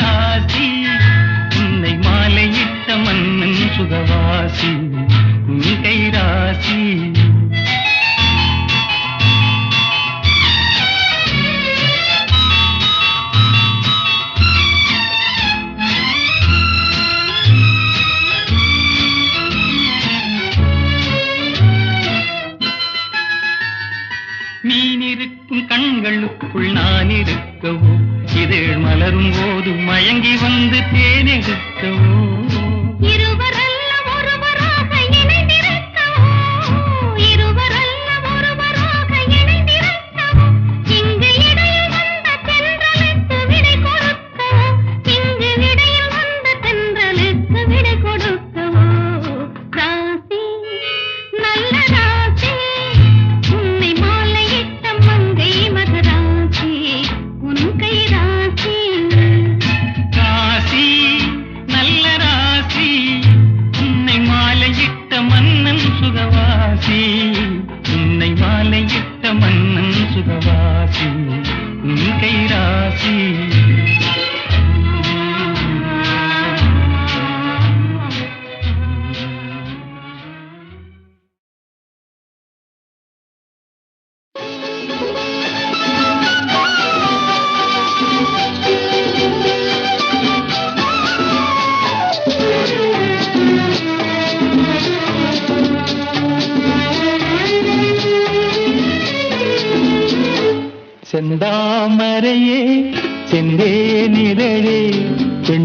ராசி உன்னை மாலையிட்ட மன்னன் சுகவாசி. உன் கை ராசி மீன் இருக்கும் கண்களுக்குள் நான் இருக்கவோ? இதழ் மலரும் போது மயங்கி வந்து தேனெடுக்கவோ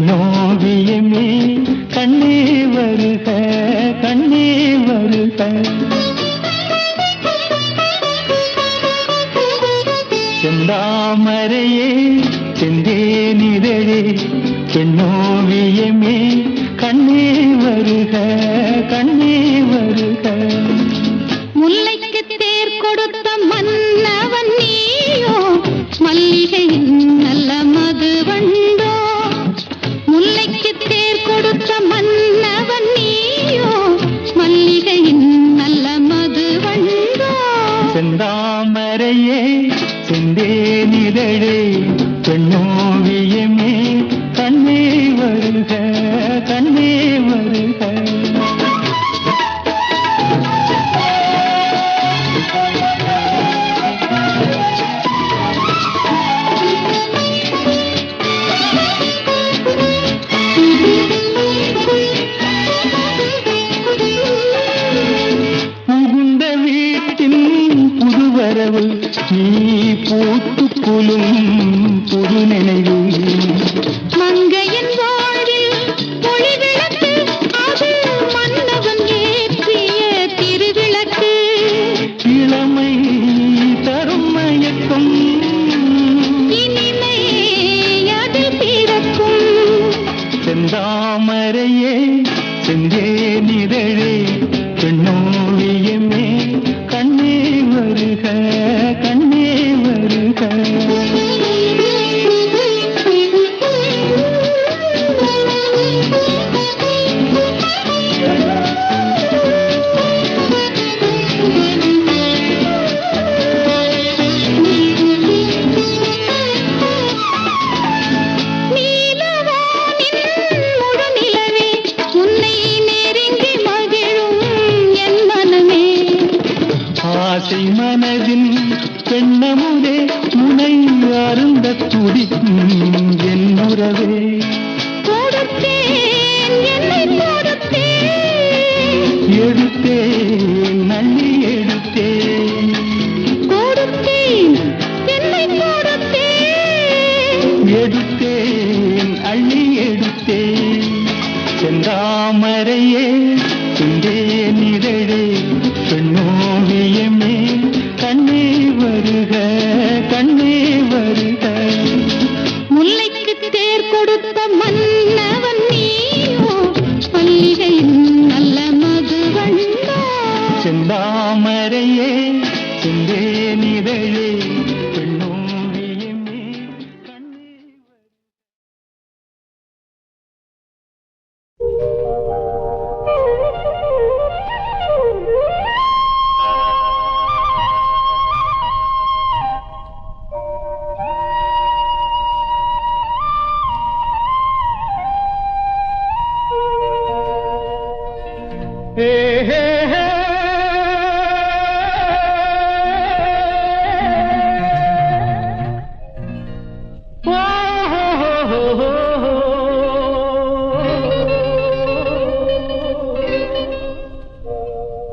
பெண்ணோவியமே கண்ணே வருக கண்ணே வருக. செந்தாமரையே செந்தே செந்தேனிதழே பெண்ணோவியமே கண்ணே வருக கண்ணே வருக. முல்லைக்கு தேர் கொடுத்த மன்னவன் நீயோ மல்லிகையின் நல்லமா கொடுத்த மன்னவன் நீயோ? மல்லிகையின் நல்ல மது மதுவண்டோ செந்தாமரையே செந்தேனிதழே பெண்ணோவியமே கண்ணே வருக கண்ணே നിലവിൽ നീ പൂത്തുക്കുലും പുതുനനയും ஆசை மனதின் பெண்ணமுதே முனை அருந்த துடிக்கும் என் உறவே. எடுத்தேன் நள்ளி எடுத்தேன் கொடுத்தேன், என்னை கொடுத்தேன். எடுத்தேன் அள்ளி எடுத்தேன் செந்தாமரையே செந்தே நிழலே கண்ணே வருக. முல்லைக்கு தேர் கொடுத்த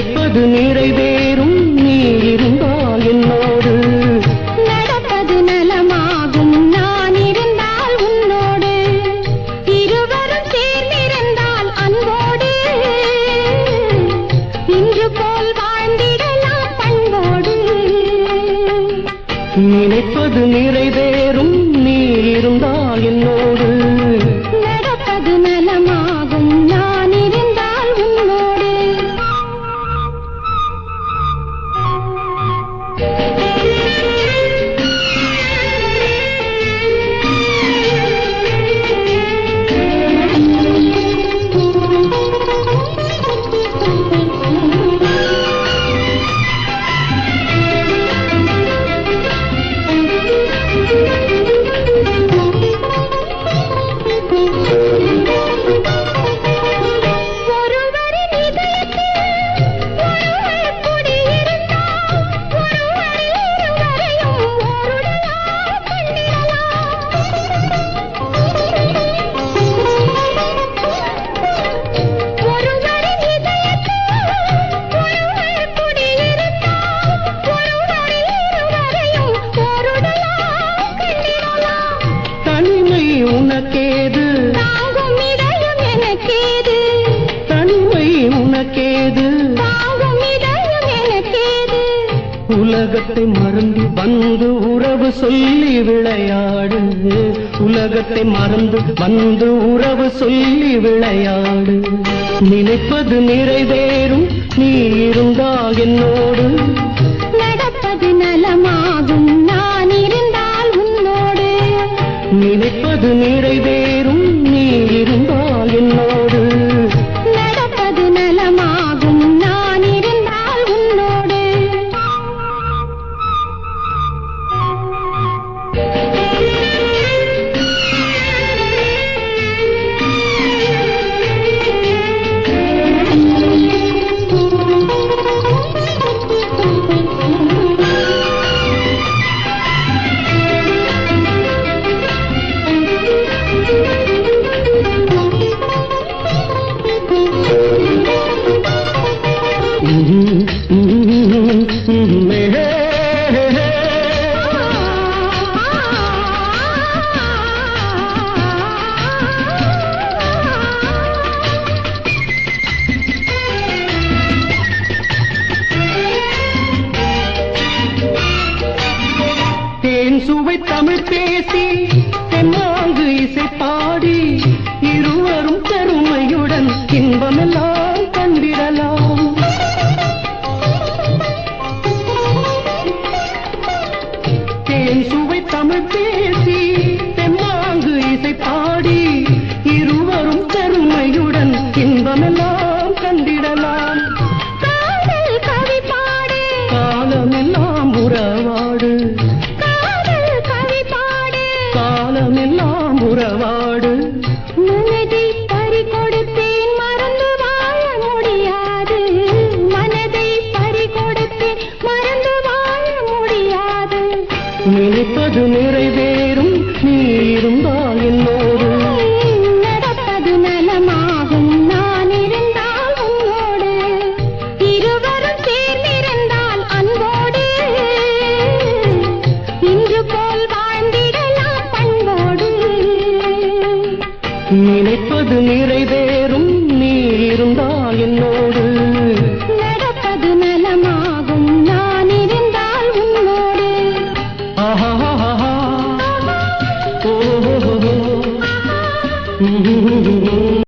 நினைப்பது நிறைவேறும். நீ இருந்தால் Thank you. உலகத்தை மறந்து வந்து உறவு சொல்லி விளையாடு. உலகத்தை மறந்து வந்து உறவு சொல்லி விளையாடு. நினைப்பது நிறைவேறும் நீ இருந்தால் என்னோடு. நடப்பது நலமாகும் நான் இருந்தால் உன்னோடு. நினைப்பது நிறைவேறும் சுவை தமிழ் பேசி தென்னாங்கு இசை பாடி இருவரும் பெருமையுடன் இன்பமெல்லாம் என்று நிறைவேறும் நீ இருந்தால்